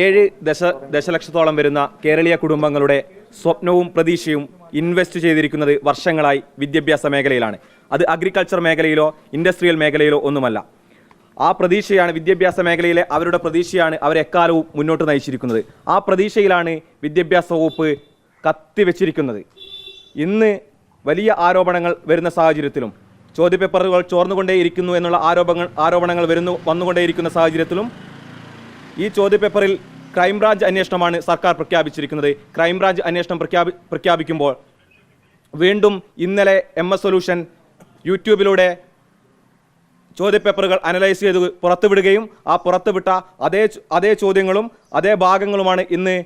ഏഴ് ദശ ദശലക്ഷത്തോളം വരുന്ന കേരളീയ കുടുംബങ്ങളുടെ സ്വപ്നവും പ്രതീക്ഷയും ഇൻവെസ്റ്റ് ചെയ്തിരിക്കുന്നത് വർഷങ്ങളായി വിദ്യാഭ്യാസ മേഖലയിലാണ്. അത് അഗ്രികൾച്ചർ മേഖലയിലോ ഇൻഡസ്ട്രിയൽ മേഖലയിലോ ഒന്നുമല്ല. ആ പ്രതീക്ഷയാണ് വിദ്യാഭ്യാസ മേഖലയിലെ അവരുടെ പ്രതീക്ഷയാണ് അവരെ എക്കാലവും മുന്നോട്ട് നയിച്ചിരിക്കുന്നത്. ആ പ്രതീക്ഷയിലാണ് വിദ്യാഭ്യാസ വകുപ്പ് കത്തിവെച്ചിരിക്കുന്നത്. ഇന്ന് വലിയ ആരോപണങ്ങൾ വരുന്ന സാഹചര്യത്തിലും ചോദ്യപേപ്പറുകൾ ചോർന്നുകൊണ്ടേയിരിക്കുന്നു എന്നുള്ള ആരോപണങ്ങൾ ആരോപണങ്ങൾ വരുന്നു വന്നുകൊണ്ടേയിരിക്കുന്ന സാഹചര്യത്തിലും ഈ ചോദ്യപേപ്പറിൽ ക്രൈംബ്രാഞ്ച് അന്വേഷണമാണ് സർക്കാർ പ്രഖ്യാപിച്ചിരിക്കുന്നത്. ക്രൈംബ്രാഞ്ച് അന്വേഷണം പ്രഖ്യാപി പ്രഖ്യാപിക്കുമ്പോൾ വീണ്ടും ഇന്നലെ എം എസ് സൊല്യൂഷൻ യൂട്യൂബിലൂടെ ചോദ്യപേപ്പറുകൾ അനലൈസ് ചെയ്ത് പുറത്തുവിടുകയും ആ പുറത്തുവിട്ട അതേ അതേ ചോദ്യങ്ങളും അതേ ഭാഗങ്ങളുമാണ് ഇന്ന്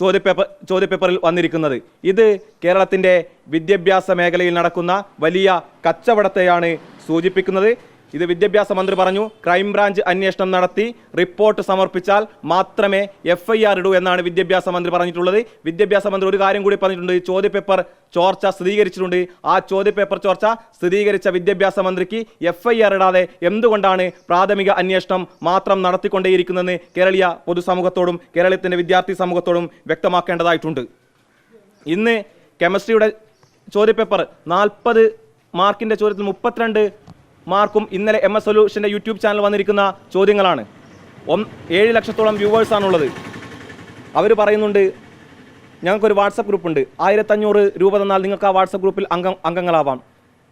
ചോദ്യപേപ്പർ ചോദ്യപേപ്പറിൽ വന്നിരിക്കുന്നത്. ഇത് കേരളത്തിന്റെ വിദ്യാഭ്യാസ മേഖലയിൽ നടക്കുന്ന വലിയ കച്ചവടത്തെയാണ് സൂചിപ്പിക്കുന്നത്. ഇത് വിദ്യാഭ്യാസ മന്ത്രി പറഞ്ഞു. ക്രൈംബ്രാഞ്ച് അന്വേഷണം നടത്തി. റിപ്പോർട്ട് സമർപ്പിച്ചാൽ മാത്രമേ എഫ് ഐ ആർ ഇടൂ എന്നാണ് വിദ്യാഭ്യാസ മന്ത്രി പറഞ്ഞിട്ടുള്ളത്. വിദ്യാഭ്യാസ മന്ത്രി ഒരു കാര്യം കൂടി പറഞ്ഞിട്ടുണ്ട്. ചോദ്യപേപ്പർ ചോർച്ച സ്ഥിരീകരിച്ചിട്ടുണ്ട്. ആ ചോദ്യപേപ്പർ ചോർച്ച സ്ഥിരീകരിച്ച വിദ്യാഭ്യാസ മന്ത്രിക്ക് എഫ് ഐ ആർ ഇടാതെ എന്തുകൊണ്ടാണ് പ്രാഥമിക അന്വേഷണം മാത്രം നടത്തിക്കൊണ്ടേയിരിക്കുന്നതെന്ന് കേരളീയ പൊതുസമൂഹത്തോടും കേരളത്തിന്റെ വിദ്യാർത്ഥി സമൂഹത്തോടും വ്യക്തമാക്കേണ്ടതായിട്ടുണ്ട്. ഇന്ന് കെമിസ്ട്രിയുടെ ചോദ്യപേപ്പർ നാൽപ്പത് മാർക്കിന്റെ ചോദ്യത്തിൽ മുപ്പത്തിരണ്ട് മാർക്കും ഇന്നലെ എം എസ് സൊല്യൂഷന്റെ യൂട്യൂബ് ചാനൽ വന്നിരിക്കുന്ന ചോദ്യങ്ങളാണ്. ഏഴ് ലക്ഷത്തോളം വ്യൂവേഴ്സാണുള്ളത് അവർ പറയുന്നുണ്ട് ഞങ്ങൾക്കൊരു വാട്സപ്പ് ഗ്രൂപ്പുണ്ട് ആയിരത്തഞ്ഞൂറ് രൂപ തന്നാൽ നിങ്ങൾക്ക് ആ വാട്സപ്പ് ഗ്രൂപ്പിൽ അംഗം അംഗങ്ങളാവാം.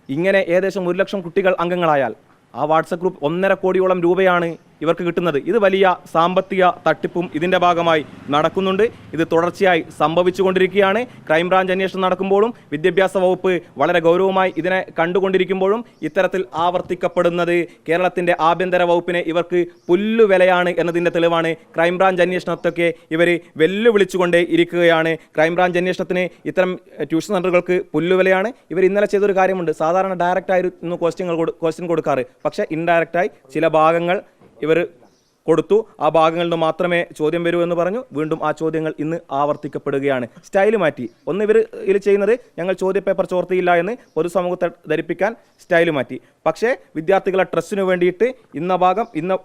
ഇങ്ങനെ ഏകദേശം ഒരു ലക്ഷം കുട്ടികൾ അംഗങ്ങളായാൽ ആ വാട്സപ്പ് ഗ്രൂപ്പ് ഒന്നര കോടിയോളം രൂപയാണ് ഇവർക്ക് കിട്ടുന്നത്. ഇത് വലിയ സാമ്പത്തിക തട്ടിപ്പും ഇതിന്റെ ഭാഗമായി നടക്കുന്നുണ്ട്. ഇത് തുടർച്ചയായി സംഭവിച്ചുകൊണ്ടിരിക്കുകയാണ്. ക്രൈംബ്രാഞ്ച് അന്വേഷണം നടക്കുമ്പോഴും വിദ്യാഭ്യാസ വകുപ്പ് വളരെ ഗൗരവമായി ഇതിനെ കണ്ടുകൊണ്ടിരിക്കുമ്പോഴും ഇത്തരത്തിൽ ആവർത്തിക്കപ്പെടുന്നത് കേരളത്തിന്റെ ആഭ്യന്തര വകുപ്പിനെ ഇവർക്ക് പുല്ലുവിലയാണ് എന്നതിന്റെ തെളിവാണ് ക്രൈംബ്രാഞ്ച് അന്വേഷണത്തൊക്കെ ഇവർ വെല്ലുവിളിച്ചുകൊണ്ടേ ഇരിക്കുകയാണ്. ക്രൈംബ്രാഞ്ച് അന്വേഷണത്തിന് ഇത്തരം ട്യൂഷൻ സെന്ററുകൾക്ക് പുല്ലുവിലയാണ്. ഇവർ ഇന്നലെ ചെയ്തൊരു കാര്യമുണ്ട്. സാധാരണ ഡയറക്റ്റ് ആയിരുന്നു ക്വസ്റ്റ്യങ്ങൾ ക്വസ്റ്റ്യൻ കൊടുക്കാറ്. പക്ഷേ ഇൻഡയറക്റ്റായി ചില ഭാഗങ്ങൾ ഇവർ കൊടുത്തു. ആ ഭാഗങ്ങളിൽ നിന്ന് മാത്രമേ ചോദ്യം വരൂ എന്ന് പറഞ്ഞു. വീണ്ടും ആ ചോദ്യങ്ങൾ ഇന്ന് ആവർത്തിക്കപ്പെടുകയാണ്. സ്റ്റൈൽ മാറ്റി. ഒന്ന് ഇവർ ഇതിൽ ചെയ്യുന്നത് ഞങ്ങൾ ചോദ്യപേപ്പർ ചോർത്തിയില്ല എന്ന് പൊതുസമൂഹത്തെ ധരിപ്പിക്കാൻ സ്റ്റൈൽ മാറ്റി. പക്ഷേ വിദ്യാർത്ഥികളെ ട്രസ്റ്റിന് വേണ്ടിയിട്ട് ഇന്ന ഭാഗം ഇന്ന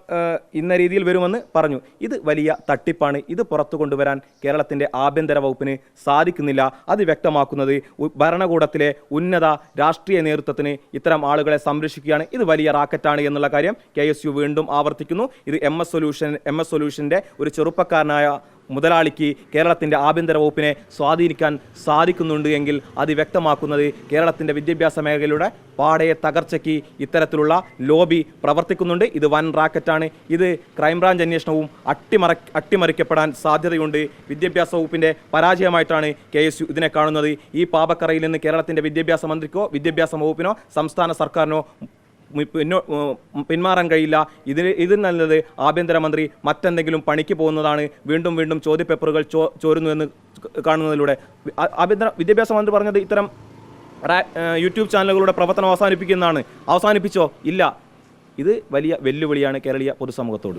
ഇന്ന രീതിയിൽ വരുമെന്ന് പറഞ്ഞു. ഇത് വലിയ തട്ടിപ്പാണ്. ഇത് പുറത്തു കൊണ്ടുവരാൻ കേരളത്തിന്റെ ആഭ്യന്തര വകുപ്പിന് സാധിക്കുന്നില്ല. അത് വ്യക്തമാക്കുന്നത് ഭരണകൂടത്തിലെ ഉന്നത രാഷ്ട്രീയ നേതൃത്വത്തിന് ഇത്തരം ആളുകളെ സംരക്ഷിക്കുകയാണ്. ഇത് വലിയ റാക്കറ്റാണ് എന്നുള്ള കാര്യം കെ വീണ്ടും ആവർത്തിക്കുന്നു. ഇത് M S solution M S സൊല്യൂഷന്റെ ഒരു ചെറുപ്പക്കാരനായ മുതലാളിക്ക് കേരളത്തിന്റെ ആഭ്യന്തര വകുപ്പിനെ സ്വാധീനിക്കാൻ സാധിക്കുന്നുണ്ട് എങ്കിൽ അത് വ്യക്തമാക്കുന്നത് കേരളത്തിന്റെ വിദ്യാഭ്യാസ മേഖലയുടെ പാടയെ തകർച്ചയ്ക്ക് ഇത്തരത്തിലുള്ള ലോബി പ്രവർത്തിക്കുന്നുണ്ട്. ഇത് വൻ റാക്കറ്റാണ്. ഇത് ക്രൈംബ്രാഞ്ച് അന്വേഷണവും അട്ടിമറ അട്ടിമറിക്കപ്പെടാൻ സാധ്യതയുണ്ട്. വിദ്യാഭ്യാസ വകുപ്പിന്റെ പരാജയമായിട്ടാണ് കെ എസ് യു ഇതിനെ കാണുന്നത്. ഈ പാപക്കറയിൽ നിന്ന് കേരളത്തിന്റെ വിദ്യാഭ്യാസ മന്ത്രിക്കോ വിദ്യാഭ്യാസ വകുപ്പിനോ സംസ്ഥാന സർക്കാരിനോ പിന്മാറാൻ കഴിയില്ല. ഇതിൽ ഇതിൽ നല്ലത് ആഭ്യന്തരമന്ത്രി മറ്റെന്തെങ്കിലും പണിക്ക് പോകുന്നതാണ്. വീണ്ടും വീണ്ടും ചോദ്യപേപ്പറുകൾ ചോ ചോരുന്നുവെന്ന് കാണുന്നതിലൂടെ. ആഭ്യന്തര വിദ്യാഭ്യാസ മന്ത്രി പറഞ്ഞത് ഇത്തരം യൂട്യൂബ് ചാനലുകളുടെ പ്രവർത്തനം അവസാനിപ്പിക്കുന്നതാണ്. അവസാനിപ്പിച്ചോ? ഇല്ല. ഇത് വലിയ വെല്ലുവിളിയാണ് കേരളീയ പൊതുസമൂഹത്തോട്.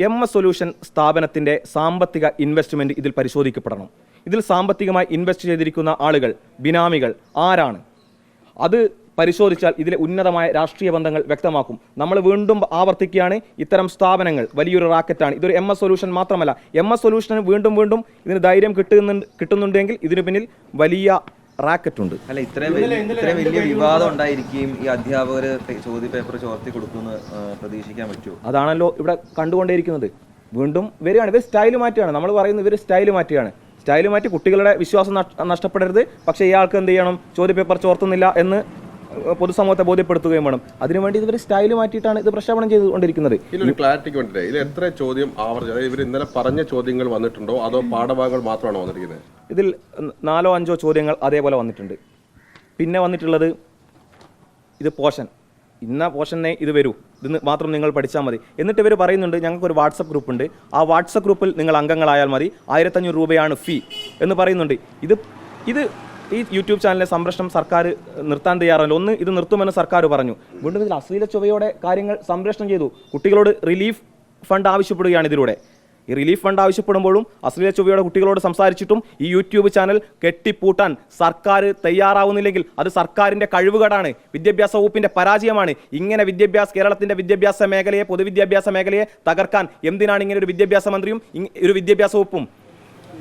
എം എസ് സൊല്യൂഷൻ സ്ഥാപനത്തിന്റെ സാമ്പത്തിക ഇൻവെസ്റ്റ്മെന്റ് ഇതിൽ പരിശോധിക്കപ്പെടണം. ഇതിൽ സാമ്പത്തികമായി ഇൻവെസ്റ്റ് ചെയ്തിരിക്കുന്ന ആളുകൾ ബിനാമികൾ ആരാണ്? അത് പരിശോധിച്ചാൽ ഇതിലെ ഉന്നതമായ രാഷ്ട്രീയ ബന്ധങ്ങൾ വ്യക്തമാക്കും. നമ്മൾ വീണ്ടും ആവർത്തിക്കുകയാണ് ഇത്തരം സ്ഥാപനങ്ങൾ വലിയൊരു റാക്കറ്റാണ്. ഇതൊരു എം എസ് സൊല്യൂഷൻ മാത്രമല്ല എം എസ് സൊല്യൂഷന് വീണ്ടും വീണ്ടും ഇതിന് ധൈര്യം കിട്ടുന്നുണ്ട് കിട്ടുന്നുണ്ടെങ്കിൽ ഇതിനു പിന്നിൽ വലിയ റാക്കറ്റ് ഉണ്ട് അല്ല ഇത്രയും വലിയ ഇത്രയും വലിയ വിവാദം ഉണ്ടായിരിക്കുകയും ഈ അധ്യാപകർ ചോദ്യ പേപ്പർ ചോർത്തി കൊടുക്കുമെന്ന് പ്രതീക്ഷിക്കാൻ പറ്റുമോ? അതാണല്ലോ ഇവിടെ കണ്ടുകൊണ്ടേയിരിക്കുന്നത്. വീണ്ടും വരികയാണ്. ഇവർ സ്റ്റൈൽ മാറ്റുകയാണ്. നമ്മൾ പറയുന്നത് ഇവർ സ്റ്റൈൽ മാറ്റുകയാണ്. സ്റ്റൈൽ മാറ്റി കുട്ടികളുടെ വിശ്വാസം നഷ്ട- നഷ്ടപ്പെടരുത്. പക്ഷേ ഇയാൾക്ക് എന്ത് ചെയ്യണം? ചോദ്യപേപ്പർ ചോർത്തുന്നില്ല എന്ന് പൊതുസമൂഹത്തെ ബോധ്യപ്പെടുത്തുകയും വേണം. അതിനുവേണ്ടി ഇവർ സ്റ്റൈൽ മാറ്റിയിട്ടാണ് ഇത് പ്രക്ഷേപണം ചെയ്തുകൊണ്ടിരിക്കുന്നത്. ക്ലാരിറ്റിക്ക് വേണ്ടിയിട്ട് ഇതിൽ എത്ര ചോദ്യം ആവർത്തി ഇവർ ഇന്നലെ പറഞ്ഞ ചോദ്യങ്ങൾ വന്നിട്ടുണ്ടോ? അതോ പാഠഭാഗങ്ങൾ മാത്രമാണോ വന്നിരിക്കുന്നത്? ഇതിൽ നാലോ അഞ്ചോ ചോദ്യങ്ങൾ അതേപോലെ വന്നിട്ടുണ്ട്. പിന്നെ വന്നിട്ടുള്ളത് ഇത് പോഷൻ. ഇന്ന പോർഷനെ ഇത് വരൂ. ഇത് മാത്രം നിങ്ങൾ പഠിച്ചാൽ മതി. എന്നിട്ട് ഇവർ പറയുന്നുണ്ട് ഞങ്ങൾക്കൊരു വാട്സപ്പ് ഗ്രൂപ്പ് ഉണ്ട്. ആ വാട്സപ്പ് ഗ്രൂപ്പിൽ നിങ്ങൾ അംഗങ്ങളായാൽ മതി. ആയിരത്തഞ്ഞൂറ് രൂപയാണ് ഫീ എന്ന് പറയുന്നുണ്ട്. ഇത് ഇത് ഈ യൂട്യൂബ് ചാനലിലെ സംരക്ഷണം സർക്കാർ നിർത്താൻ തയ്യാറല്ല. ഒന്ന് ഇത് നിർത്തുമെന്ന് സർക്കാർ പറഞ്ഞു. വീണ്ടും ഇതിൽ അശ്ലീല ചുവയോടെ കാര്യങ്ങൾ സംരക്ഷണം ചെയ്തു. കുട്ടികളോട് റിലീഫ് ഫണ്ട് ആവശ്യപ്പെടുകയാണ് ഇതിലൂടെ. ഈ റിലീഫ് ഫണ്ട് ആവശ്യപ്പെടുമ്പോഴും അശ്ലീല ചൊവ്വയുടെ കുട്ടികളോട് സംസാരിച്ചിട്ടും ഈ യൂട്യൂബ് ചാനൽ കെട്ടിപ്പൂട്ടാൻ സർക്കാർ തയ്യാറാവുന്നില്ലെങ്കിൽ അത് സർക്കാരിന്റെ കഴിവുകേടാണ്. വിദ്യാഭ്യാസ വകുപ്പിന്റെ പരാജയമാണ്. ഇങ്ങനെ വിദ്യാഭ്യാസ കേരളത്തിന്റെ വിദ്യാഭ്യാസ മേഖലയെ പൊതുവിദ്യാഭ്യാസ മേഖലയെ തകർക്കാൻ എന്തിനാണ് ഇങ്ങനെ ഒരു വിദ്യാഭ്യാസ മന്ത്രിയും ഒരു വിദ്യാഭ്യാസ വകുപ്പും?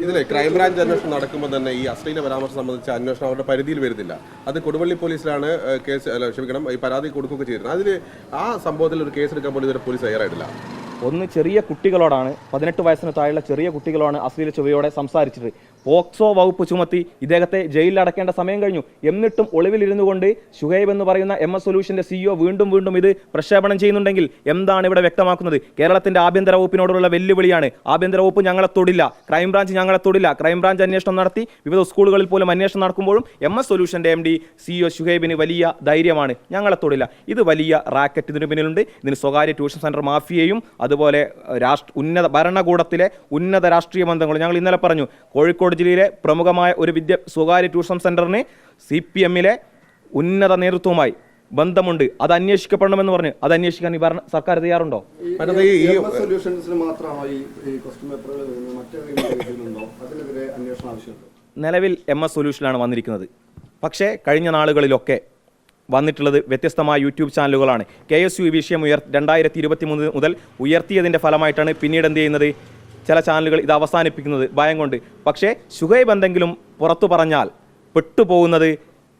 ഇതിലെ ക്രൈംബ്രാഞ്ച് അന്വേഷണം നടക്കുമ്പോൾ തന്നെ ഈ അശ്ലീല പരാമർശം സംബന്ധിച്ച അന്വേഷണം അവരുടെ പരിധിയിൽ വരുന്നില്ല. അത് കൊടുവള്ളി പോലീസിലാണ് കേസ് ക്ഷമിക്കണം ഈ പരാതി കൊടുക്കുകയൊക്കെ ചെയ്തിരുന്നത്. അതിൽ ആ സംഭവത്തിൽ ഒരു കേസ് എടുക്കാൻ പോലും ഇതുവരെ പോലീസ് തയ്യാറായിട്ടില്ല. ഒന്ന് ചെറിയ കുട്ടികളോടാണ് പതിനെട്ട് വയസ്സിന് താഴെയുള്ള ചെറിയ കുട്ടികളോടാണ് അശ്ലീല ചൊവ്വയോടെ സംസാരിച്ചത് പോക്സോ വകുപ്പ് ചുമത്തി ഇദ്ദേഹത്തെ ജയിലിൽ അടക്കേണ്ട സമയം കഴിഞ്ഞു. എന്നിട്ടും ഒളിവിലിരുന്നു കൊണ്ട് ഷുഹൈബ് എന്ന് പറയുന്ന എം എസ് സൊല്യൂഷന്റെ സിഇഒ വീണ്ടും വീണ്ടും ഇത് പ്രക്ഷേപണം ചെയ്യുന്നുണ്ടെങ്കിൽ എന്താണ് ഇവിടെ വ്യക്തമാക്കുന്നത്? കേരളത്തിന്റെ ആഭ്യന്തര വകുപ്പിനോടുള്ള വെല്ലുവിളിയാണ്. ആഭ്യന്തര വകുപ്പ് ഞങ്ങളെ തൊടില്ല. ക്രൈംബ്രാഞ്ച് ഞങ്ങളെ തൊടില്ല. ക്രൈംബ്രാഞ്ച് അന്വേഷണം നടത്തി വിവിധ സ്കൂളുകളിൽ പോലും അന്വേഷണം നടക്കുമ്പോഴും എം എസ് സൊല്യൂഷന്റെ എം ഡി സിഇഒ ഷുഹൈബിന് വലിയ ധൈര്യമാണ്. ഞങ്ങളെ തൊടില്ല. ഇത് വലിയ റാക്കറ്റ് ഇതിന് പിന്നിലുണ്ട്. ഇതിന് സ്വകാര്യ ട്യൂഷൻ സെന്റർ മാഫിയയും അതുപോലെ രാഷ്ട്ര ഉന്നത ഭരണകൂടത്തിലെ ഉന്നത രാഷ്ട്രീയ ബന്ധങ്ങളും ഞങ്ങൾ ഇന്നലെ പറഞ്ഞു. കോഴിക്കോട് ജില്ലയിലെ പ്രമുഖമായ ഒരു വിദ്യ സ്വകാര്യ ട്യൂഷൻ സെന്ററിന് സി പി എമ്മിലെ ഉന്നത നേതൃത്വവുമായി ബന്ധമുണ്ട്. അത് അന്വേഷിക്കപ്പെടണമെന്ന് പറഞ്ഞ് അത് അന്വേഷിക്കാൻ ഈ ഭരണ സർക്കാർ തയ്യാറുണ്ടോ? ആവശ്യമുണ്ടോ? നിലവിൽ എം എസ് സൊല്യൂഷനാണ് വന്നിരിക്കുന്നത്. പക്ഷേ കഴിഞ്ഞ നാളുകളിലൊക്കെ വന്നിട്ടുള്ളത് വ്യത്യസ്തമായ യൂട്യൂബ് ചാനലുകളാണ്. കെ എസ് യു വിഷയം ഉയർ രണ്ടായിരത്തി ഇരുപത്തി മൂന്ന് മുതൽ ഉയർത്തിയതിന്റെ ഫലമായിട്ടാണ് പിന്നീട് എന്ത് ചെയ്യുന്നത്? ചില ചാനലുകൾ ഇത് അവസാനിപ്പിക്കുന്നത് ഭയം കൊണ്ട്. പക്ഷേ ശുഹൈബ് എന്തെങ്കിലും പുറത്തു പറഞ്ഞാൽ പെട്ടുപോകുന്നത്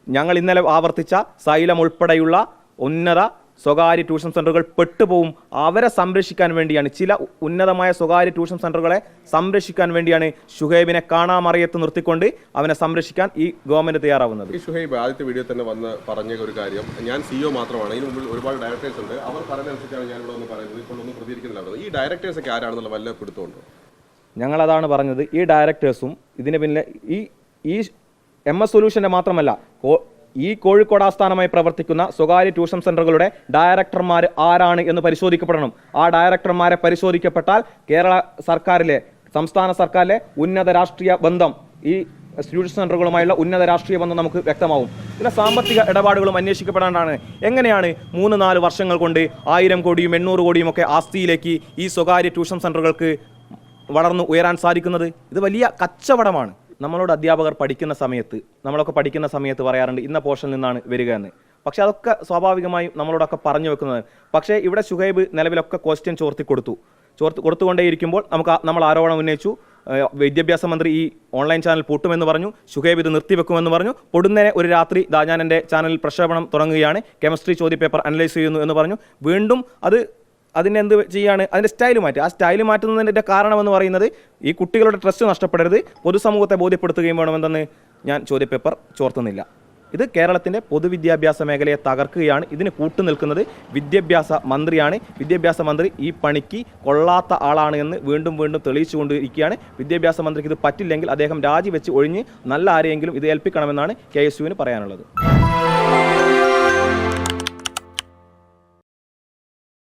ഞങ്ങൾ ഇന്നലെ ആവർത്തിച്ച സൈലം ഉൾപ്പെടെയുള്ള ഉന്നത സ്വകാര്യ ട്യൂഷൻ സെന്ററുകൾ പെട്ടുപോകും അവരെ സംരക്ഷിക്കാൻ വേണ്ടിയാണ്. ചില ഉന്നതമായ സ്വകാര്യ ട്യൂഷൻ സെന്ററുകളെ സംരക്ഷിക്കാൻ വേണ്ടിയാണ് ഷുഹൈബിനെ കാണാമറിയത്ത് നിർത്തിക്കൊണ്ട് അവനെ സംരക്ഷിക്കാൻ ഈ ഗവൺമെന്റ് തയ്യാറാവുന്നത്. ഈ ഷുഹൈബ് ആദ്യത്തെ വീഡിയോ തന്നെ വന്ന് പറഞ്ഞ ഒരു കാര്യം. ഞാൻ സിഇഒ മാത്രമാണ്. ഇതിന് മുമ്പിൽ ഒരുപാട് ഡയറക്ടേഴ്സ് ഉണ്ട്. അവർ പറയുന്നതനുസരിച്ചാണ് ഞാൻ ഇവിടെ ഒന്ന് പറയുന്നത്. ഇപ്പോൾ ഒന്നും പ്രതികരിക്കുന്നില്ല ഈ ഡയറക്ടേഴ്സ് ഒക്കെ ആരാണെന്നുള്ള വല്ല പിടുത്തമുണ്ടോ? ഞങ്ങളതാണ് പറഞ്ഞത്. ഈ ഡയറക്ടേഴ്സും ഇതിന് പിന്നിലെ ഈ ഈ എം എസ് സൊല്യൂഷന്റെ മാത്രമല്ല ഈ കോഴിക്കോട് ആസ്ഥാനമായി പ്രവർത്തിക്കുന്ന സ്വകാര്യ ട്യൂഷൻ സെന്ററുകളുടെ ഡയറക്ടർമാർ ആരാണ് എന്ന് പരിശോധിക്കപ്പെടണം. ആ ഡയറക്ടർമാരെ പരിശോധിക്കപ്പെട്ടാൽ കേരള സർക്കാരിലെ സംസ്ഥാന സർക്കാരിലെ ഉന്നത രാഷ്ട്രീയ ബന്ധം ഈ ട്യൂഷൻ സെന്ററുകളുമായുള്ള ഉന്നത രാഷ്ട്രീയ ബന്ധം നമുക്ക് വ്യക്തമാവും. ചില സാമ്പത്തിക ഇടപാടുകളും അന്വേഷിക്കപ്പെടാനാണ് എങ്ങനെയാണ് മൂന്ന് നാല് വർഷങ്ങൾ കൊണ്ട് ആയിരം കോടിയും എണ്ണൂറ് കോടിയും ഒക്കെ ആസ്തിയിലേക്ക് ഈ സ്വകാര്യ ട്യൂഷൻ സെന്ററുകൾക്ക് വളർന്നു ഉയരാൻ സാധിക്കുന്നത്? ഇത് വലിയ കച്ചവടമാണ്. നമ്മളോട് അധ്യാപകർ പഠിക്കുന്ന സമയത്ത് നമ്മളൊക്കെ പഠിക്കുന്ന സമയത്ത് പറയാറുണ്ട് ഇന്ന പോർഷനിൽ നിന്നാണ് വരിക എന്ന്. പക്ഷെ അതൊക്കെ സ്വാഭാവികമായും നമ്മളോടൊക്കെ പറഞ്ഞു വെക്കുന്നത്. പക്ഷേ ഇവിടെ ഷുഹൈബ് നിലവിലൊക്കെ ക്വസ്റ്റ്യൻ ചോർത്തി കൊടുത്തു. ചോർത്ത് കൊടുത്തുകൊണ്ടേയിരിക്കുമ്പോൾ നമുക്ക് നമ്മൾ ആരോപണം ഉന്നയിച്ചു. വിദ്യാഭ്യാസ മന്ത്രി ഈ ഓൺലൈൻ ചാനൽ പൂട്ടുമെന്ന് പറഞ്ഞു ഷുഹൈബ് ഇത് നിർത്തിവെക്കുമെന്ന് പറഞ്ഞു. പൊടുന്നനെ ഒരു രാത്രി ദാ ഞാൻ എന്റെ ചാനലിൽ പ്രക്ഷേപണം തുടങ്ങുകയാണ് കെമിസ്ട്രി ചോദ്യപേപ്പർ അനലൈസ് ചെയ്യുന്നു എന്ന് പറഞ്ഞു. വീണ്ടും അത് അതിനെ എന്ത് ചെയ്യാണ്? അതിന്റെ സ്റ്റൈൽ മാറ്റി. ആ സ്റ്റൈൽ മാറ്റുന്നതിന്റെ കാരണമെന്ന് പറയുന്നത് ഈ കുട്ടികളുടെ ട്രസ്റ്റ് നഷ്ടപ്പെടരുത്. പൊതുസമൂഹത്തെ ബോധ്യപ്പെടുത്തുകയും വേണമെന്നു ഞാൻ ചോദ്യപേപ്പർ ചോർത്തുന്നില്ല. ഇത് കേരളത്തിന്റെ പൊതുവിദ്യാഭ്യാസ മേഖലയെ തകർക്കുകയാണ്. ഇതിന് കൂട്ടുനിൽക്കുന്നത് വിദ്യാഭ്യാസ മന്ത്രിയാണ്. വിദ്യാഭ്യാസ മന്ത്രി ഈ പണിക്ക് കൊള്ളാത്ത ആളാണ് എന്ന് വീണ്ടും വീണ്ടും തെളിയിച്ചുകൊണ്ടിരിക്കുകയാണ്. വിദ്യാഭ്യാസ മന്ത്രിക്ക് ഇത് പറ്റില്ലെങ്കിൽ അദ്ദേഹം രാജിവെച്ച് ഒഴിഞ്ഞ് നല്ല ആരെയെങ്കിലും ഇത് ഏൽപ്പിക്കണമെന്നാണ് കെ എസ് യുവിന് പറയാനുള്ളത്.